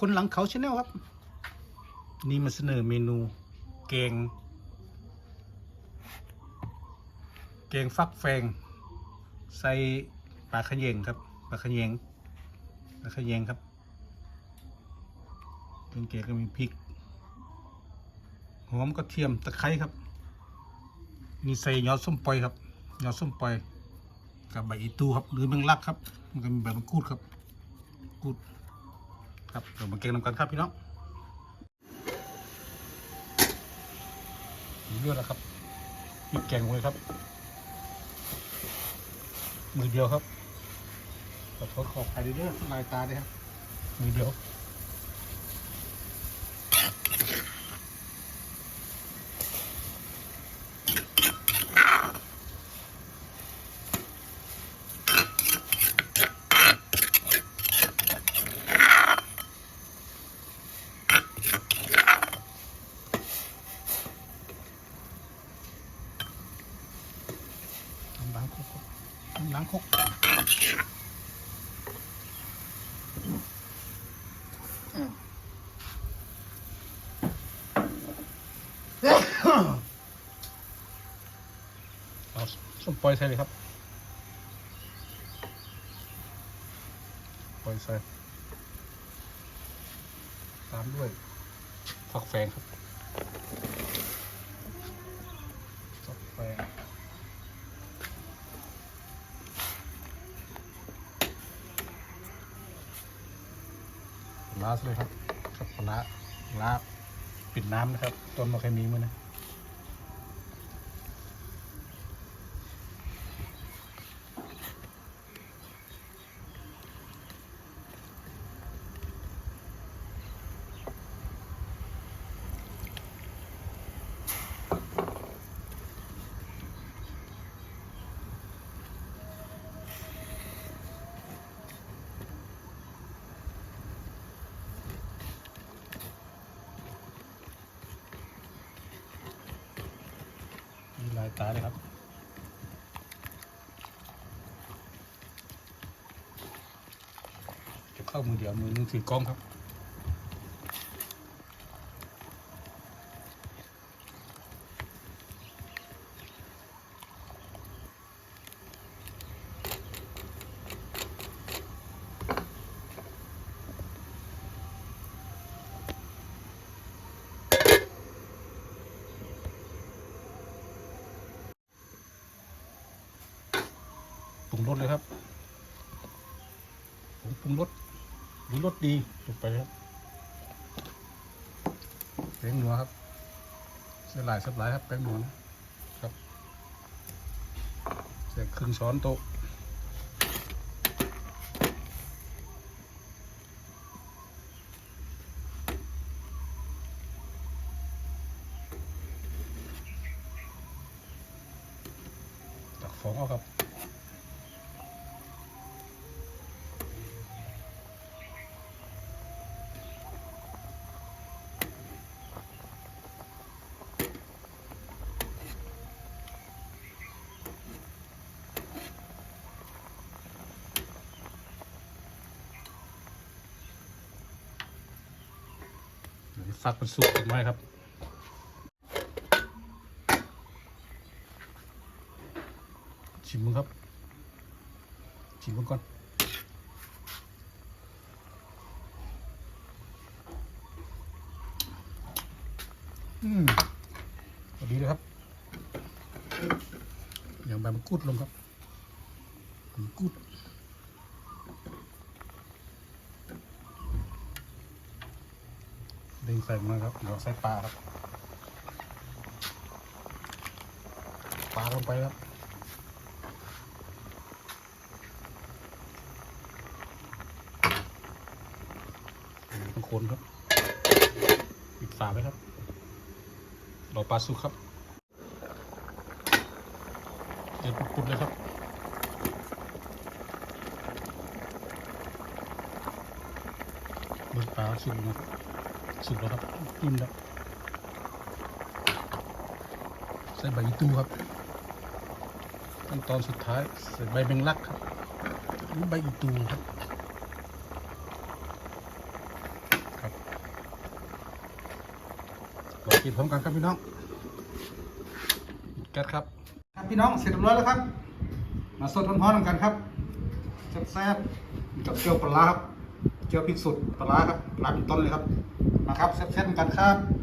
คนหลังเขาชาแนลครับ นี่มาเสนอเมนูแกงแกงฟักแฟง ใส่ปลาขยงครับปลาขยงปลาขยงครับเป็นเกงก็มีพริกหอมกระเทียมตะไคร้ครับมีใส่ยอดส้มปล่อยครับยอดส้มปล่อยกับใบอีตูครับหรือแมงลักครับ มันก็มีใบมะกรูดครับกูด ครับเดี๋ยวมาเกงนำกันครับพี่น้องเลือดแล้วครับพริกแกงเลยครับ มือเดียวครับขอโทษขออภัยด้วยเด้อลายตาด้วยครับมือเดียว ล้างคุกครับ หล้างคกเอาส้มปล่อยใส่เลยครับปล่อยใส่ตามด้วยฝักแฟงครับฝักแฟง ลาสเลยครับครับปลาลาปิดน้ำนะครับ ต้นมะเขือมีมือนะ ลายตาเลยครับเก็บเข้ามือเดียวมือนึงถือกล้องครับ งรสเลยครับผมปรุงรสหรือรสดีลงไปครับแป้งนัวครับเสียหลายสับหลายครับแป้งนัวนะครับเสียครึ่งช้อนโต๊ะตักฟองเอาครับ ฟักมันสุกอีกไหมครับชิมมึงครับชิมมึงก่อนอืมพอดีเลยครับอย่างใบมะกรูดลงครับใบมะกรูด ดึงใส่มาครับเดี๋ยวใส่ปลาครับปลาลงไปครับต้องคนครับปิดฝาไว้ครับรอปลาสุกครับเดี๋ยวปุดๆเลยครับเบิกปลาสุกนะครับ สุดแล้วครับนิ่มแล้วใส่ใบตู้ครับขั้นตอนสุดท้ายใส่ใบแมงลักครับหรือใบอีตูครับครับลองกินพร้อมกันครับพี่น้องแก๊ดครับพี่น้องเสร็จเรียบร้อยแล้วครับ มาสดพร้อมๆกันครับแซ่บๆกับเกลือปลาครับเกลือพิสุดปลาครับปลาเป็นต้นเลยครับะครับเซส้นกันครับ